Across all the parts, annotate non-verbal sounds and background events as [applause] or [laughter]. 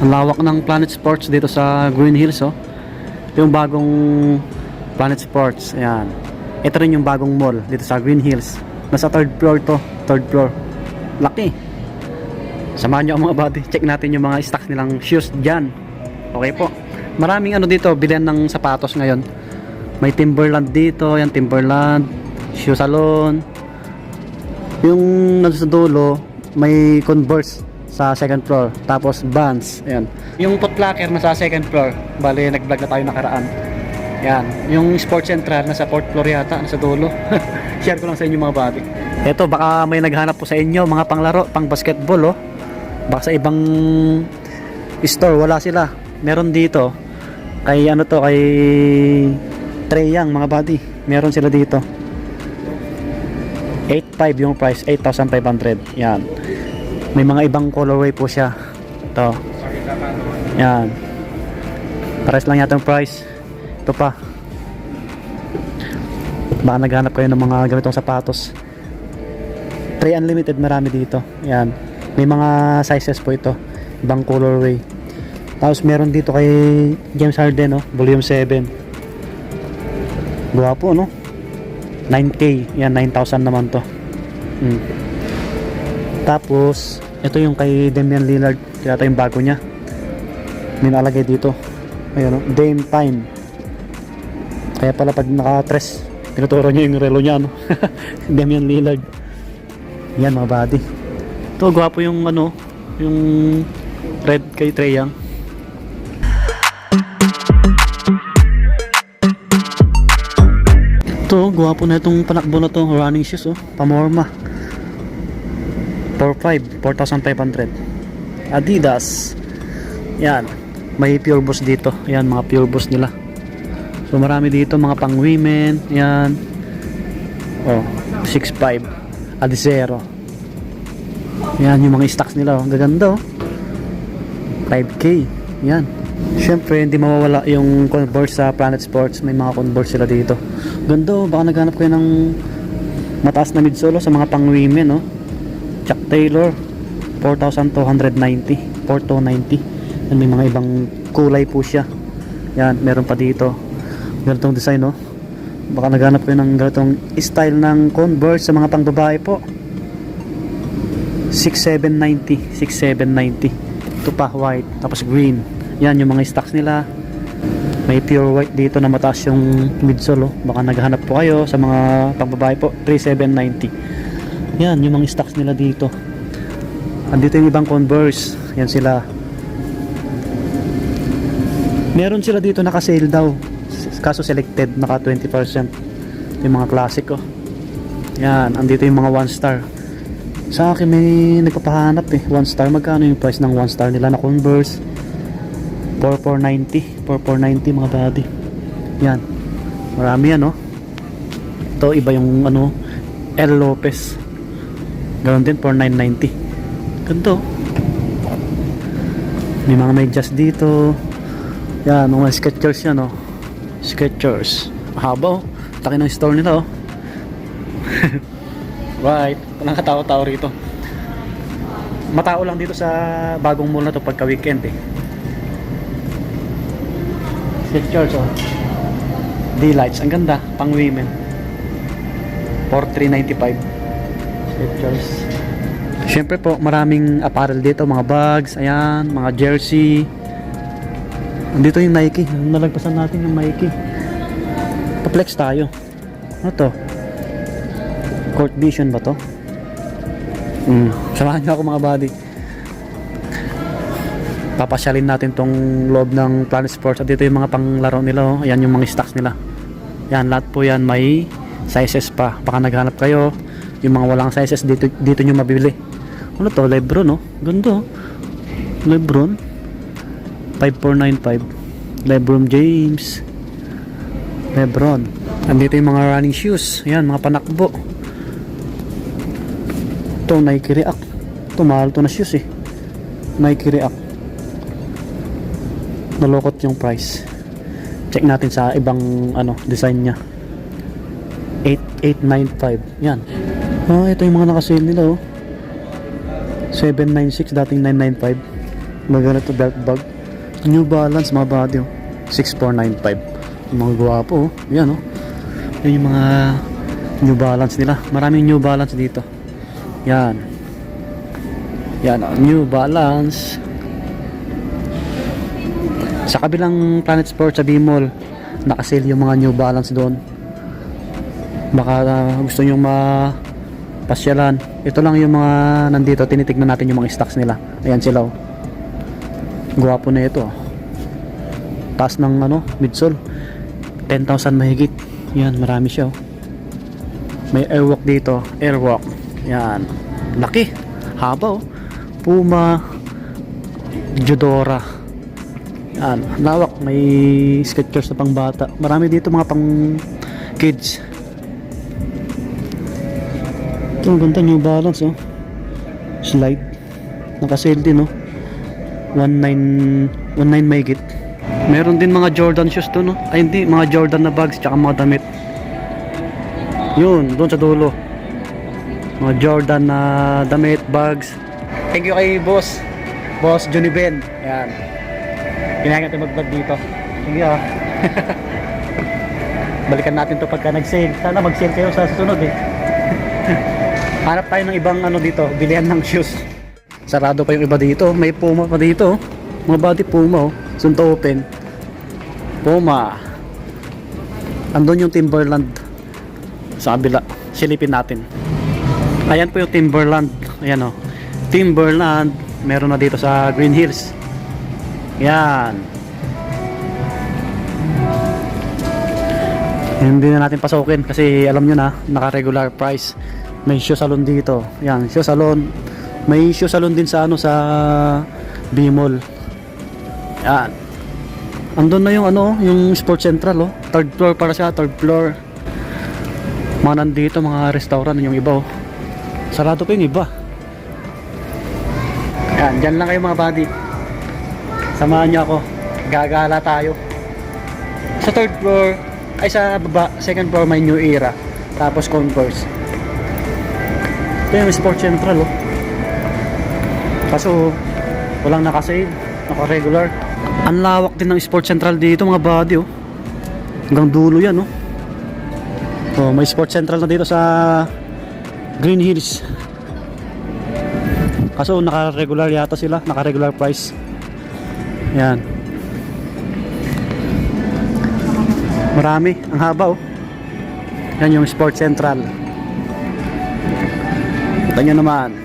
Ang lawak ng Planet Sports dito sa Green Hills oh. Yung bagong Planet Sports. Ayan. Ito rin yung bagong mall dito sa Green Hills. Nasa third floor to. Third floor. Laki. Samahan nyo ang mga buddy. Check natin yung mga stocks nilang shoes dyan. Okay po. Maraming ano dito. Bilihan ng sapatos ngayon. May Timberland dito. Yan Timberland. Shoe Salon. Yung nasa dulo, may Converse sa second floor. Tapos Vans. Ayan. Yung Footlocker nasa second floor. Bali, nag-vlog na tayo nakaraan. Yan. Yung Sports Central nasa fourth floor yata, nasa dulo. [laughs] Share ko lang sa inyo mga buddy. Ito, baka may naghanap po sa inyo mga panglaro, pang basketball oh. Baka sa ibang store wala sila. Meron dito kay ano to kay Trey Young mga buddy. Meron sila dito. 8.5 yung price, 8,500. Yan. May mga ibang colorway po siya. Ito. Yan. Pares lang yata price. Ito pa. Baka naghanap kayo ng mga ganitong sapatos. 3 unlimited marami dito. Yan. May mga sizes po ito. Ibang colorway. Tapos meron dito kay James Harden, no? Volume 7. Guwapo, no? 9K. Yan, 9,000 naman to. Mm. Tapos, ito yung kay Damian Lillard. Yata yung bago niya. May nalagay dito. Ayun, no? Dame Time. Kaya pala pag naka-tres, tinuturo niya yung relo niya, no? [laughs] Damian Lillard. Yan, mga buddy. Ito, gwapo yung ano, yung red kay Trey Young. Ito, gwapo na itong panakbo na to, running shoes, oh. Pamorma. 4.5, 4,500. Adidas. Yan. May Pure Boss dito. Yan, mga Pure Boss nila. So, marami dito, mga pang women. Yan. Oh, 6.5. Adizero. Yan, yung mga stocks nila, oh. Gaganda, oh. 5K. Yan. Siyempre, hindi mawawala yung Converse sa Planet Sports. May mga Converse sila dito. Ganda, oh. baka naghanap kayo ng mataas na midsole oh, sa mga pang women, no? Chuck Taylor, 4,290. 4,290. Yan, may mga ibang kulay po siya. Yan, meron pa dito. Ganitong design, no? Baka naghanap kayo ng ganitong style ng Converse sa mga pang babae po. 6790 6790 ito pa white tapos green yan yung mga stocks nila may pure white dito na mataas yung midsole oh. baka naghahanap po kayo sa mga pangbabae po 3790 yan yung mga stocks nila dito andito yung ibang converse yan sila meron sila dito naka sale daw kaso selected naka 20% yung mga classic oh yan andito yung mga one star sa akin may nagpapahanap eh. One star. Magkano yung price ng one star nila na Converse? 4490. 4490 mga daddy. Yan. Marami yan no. Ito iba yung ano. L. Lopez. Ganon din 4990. Ganito. May mga medyas dito. Yan. Mga Skechers yan oh. Skechers. Haba oh. Laki ng store nila oh. [laughs] Right. Walang katao-tao rito. Matao lang dito sa bagong mall na to pagka weekend eh. Pictures oh. D-lights. Ang ganda. Pang women. 4395. Pictures. Siyempre po, maraming apparel dito. Mga bags. Ayan. Mga jersey. Andito yung Nike. Nalagpasan natin yung Nike. Pa-flex tayo. Ano to? Court Vision ba to? Mm. Samahan niyo ako mga buddy. Papasyalin natin tong loob ng Planet Sports. At dito yung mga panglaro nila. Oh. Ayan yung mga stocks nila. Yan, lahat po yan may sizes pa. Baka naghanap kayo. Yung mga walang sizes dito, dito nyo mabibili. Ano to? Lebron, no? Ganda, oh. Lebron. 5495. Lebron James. Lebron. Andito yung mga running shoes. Ayan, mga panakbo. Ito, Nike React. Ito, mahal to na shoes eh. Nike React. Nalokot yung price. Check natin sa ibang ano design niya. 8895. Yan. Ah, ito yung mga naka-sale nila oh. 796 dating 995. Maganda to belt bag. New Balance mga body oh. 6495. Yung mga gwapo oh. Yan oh. Yan yung mga New Balance nila. Maraming New Balance dito. Yan. Yan oh. New Balance. Sa kabilang Planet Sports sa B-Mall, nakasale yung mga New Balance doon. Baka uh, gusto nyo ma pasyalan. Ito lang yung mga nandito, tinitignan natin yung mga stocks nila. Ayan sila oh. Gwapo na ito. oh. Taas ng ano, midsole. 10,000 mahigit. Yan, marami siya oh. May airwalk dito, airwalk. Yan. Laki. Haba oh. Puma Judora. Yan, lawak. May Skechers na pang bata. Marami dito mga pang kids. Ito, ang ganda New Balance, oh. Slide. Nakasale din, oh. 19, 19 may git. Meron din mga Jordan shoes doon, no? Ay, hindi. Mga Jordan na bags, tsaka mga damit. Yun, doon sa dulo. Mga Jordan na damit, bags. Thank you kay boss. Boss Johnny Ben. Ayan. Kinahin natin mag-vlog dito. You, ah. [laughs] Balikan natin to pagka nag-sale. Sana mag-sale kayo sa susunod, eh. [laughs] Hanap tayo ng ibang ano dito, bilihan ng shoes. Sarado pa yung iba dito. May Puma pa dito. Mga body Puma oh. Soon to open. Puma. Andun yung Timberland. Sa kabila. Silipin natin. Ayan po yung Timberland. Ayan oh. Timberland. Meron na dito sa Green Hills. Yan. Hindi na natin pasukin kasi alam nyo na, naka-regular price. May shoe salon dito. Yan, shoe salon. May shoe salon din sa ano sa B-Mall. Yan. Andun na yung ano, yung Sports Central oh. Third floor para siya, third floor. Mga nandito, mga restaurant yung iba oh. Sarado pa yung iba. Yan, dyan lang kayo mga buddy. Samahan niyo ako. Gagala tayo. Sa third floor, ay sa baba, second floor may New Era. Tapos Converse. Ito yung Sports Central oh. Kaso walang nakasale, naka-regular. Ang lawak din ng Sports Central dito mga buddy oh. Hanggang dulo yan oh. Oh, may Sports Central na dito sa Green Hills. Kaso naka-regular yata sila, naka-regular price. Yan. Marami, ang haba oh. Yan yung Sports Central. Nyo naman.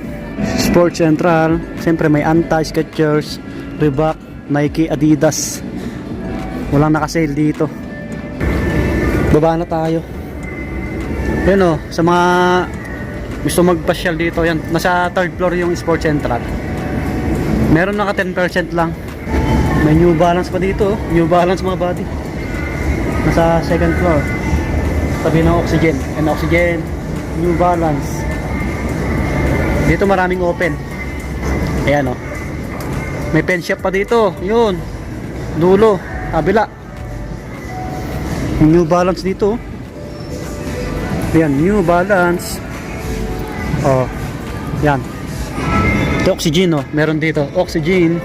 Sports Central, siyempre may Anta, Skechers, Reebok, Nike, Adidas. Walang nakasale dito. Baba na tayo. Yun oh, sa mga gusto magpasyal dito, yan, nasa third floor yung Sports Central. Meron naka 10% lang. May New Balance pa dito, oh. New Balance mga buddy. Nasa second floor. Tabi ng oxygen. And oxygen, New Balance. Dito maraming open. Ayan oh. May pen shop pa dito. Yun. Dulo. Kabila. New Balance dito. oh. Ayan, New Balance. Oh. Yan. Ito oxygen oh. Meron dito. Oxygen.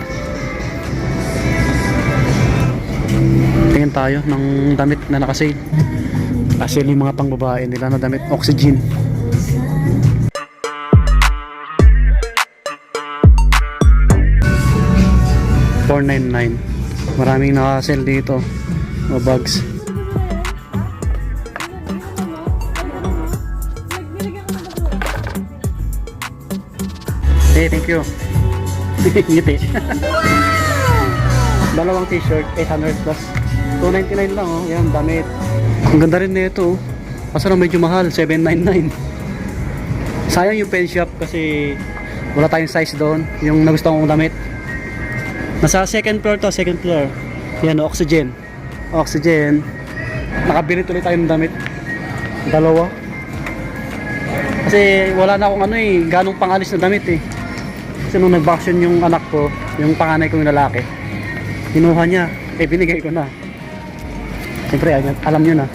Tingin tayo ng damit na nakasale. Kasi yung mga pangbabae nila na damit. Oxygen. $499 Maraming nakasale dito. Mga bags. Hey, thank you. [laughs] Ngiti. Dalawang t-shirt, 800 plus. 299 lang oh. Yan, damit. Ang ganda rin nito oh. Kaso na medyo mahal, 799. Sayang yung pen shop kasi wala tayong size doon. Yung nagustuhan kong damit. Nasa second floor to, second floor. Yan, oxygen. Oxygen. Nakabili tuloy tayo ng damit. Dalawa. Kasi wala na akong ano eh, ganong pangalis na damit eh. Kasi nung nag-vaccine yung anak ko, yung panganay kong lalaki, kinuha niya, eh binigay ko na. Siyempre, alam, nyo na.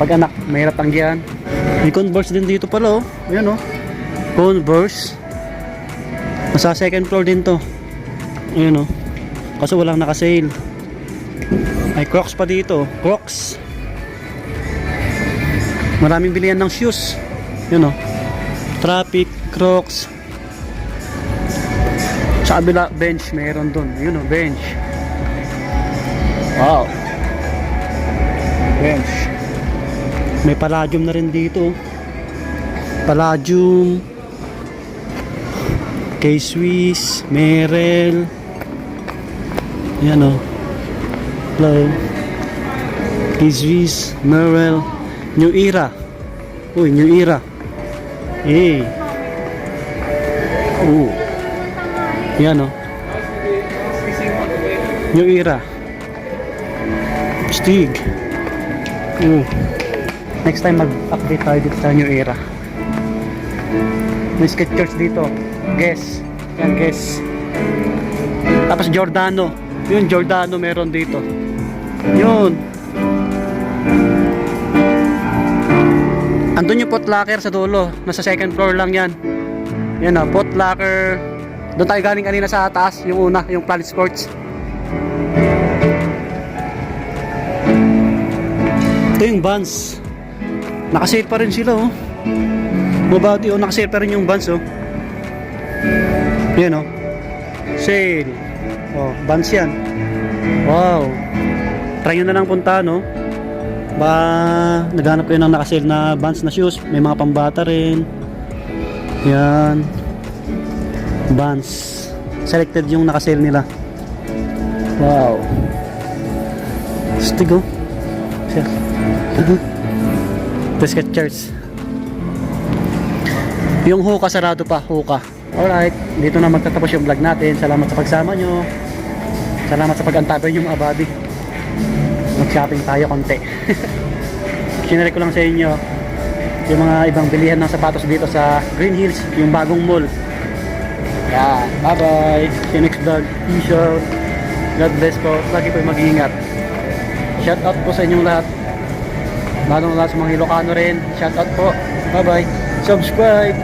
Pag anak, mahirap tanggihan. May Converse din dito pala oh. Ayan oh. Converse. Nasa second floor din to. Ayun oh. Kaso walang naka-sale. May Crocs pa dito. Crocs. Maraming bilihan ng shoes. Yun oh. Traffic, Crocs. Sa kabila, bench. Meron dun. Yun oh, bench. Wow. Bench. May palladium na rin dito. Palladium. K-Swiss. Merrell. Yan o. Hello. K-Swiss. Merrell. New Era. Uy, New Era. Eh. Oo. Yan o. New Era. Stig. Oo. Next time mag-update tayo dito sa New Era. May Skechers dito. Guess. Yan, guess. Tapos Giordano. Yun, Giordano meron dito. Yun. Andun yung pot locker sa dulo. Nasa second floor lang yan. Yan na, pot locker. Doon tayo galing kanina sa taas. Yung una, yung Planet Sports. Ito yung Vans. Nakasale pa rin sila oh. Mabati oh, nakasale pa rin yung Vans oh. Yan oh. Sale. Oh, Vans yan. Wow. Try nyo na lang punta no. Ba, naghanap kayo ng nakasale na Vans na shoes. May mga pambata rin. Yan. Vans. Selected yung nakasale nila. Wow. Stig oh. Siya. The. Yung hoka sarado pa, hoka. Alright, dito na magtatapos yung vlog natin. Salamat sa pagsama nyo. Salamat sa pag-antabay yung abadi. Mag-shopping tayo konti. [laughs] Sinari ko lang sa inyo yung mga ibang bilihan ng sapatos dito sa Green Hills, yung bagong mall. Yeah, bye-bye. See you next vlog. Peace. God bless po. Lagi po mag-iingat. Shout out po sa inyong lahat. Lalong lahat sa mga Ilocano rin. Shout out po. Bye bye. Subscribe.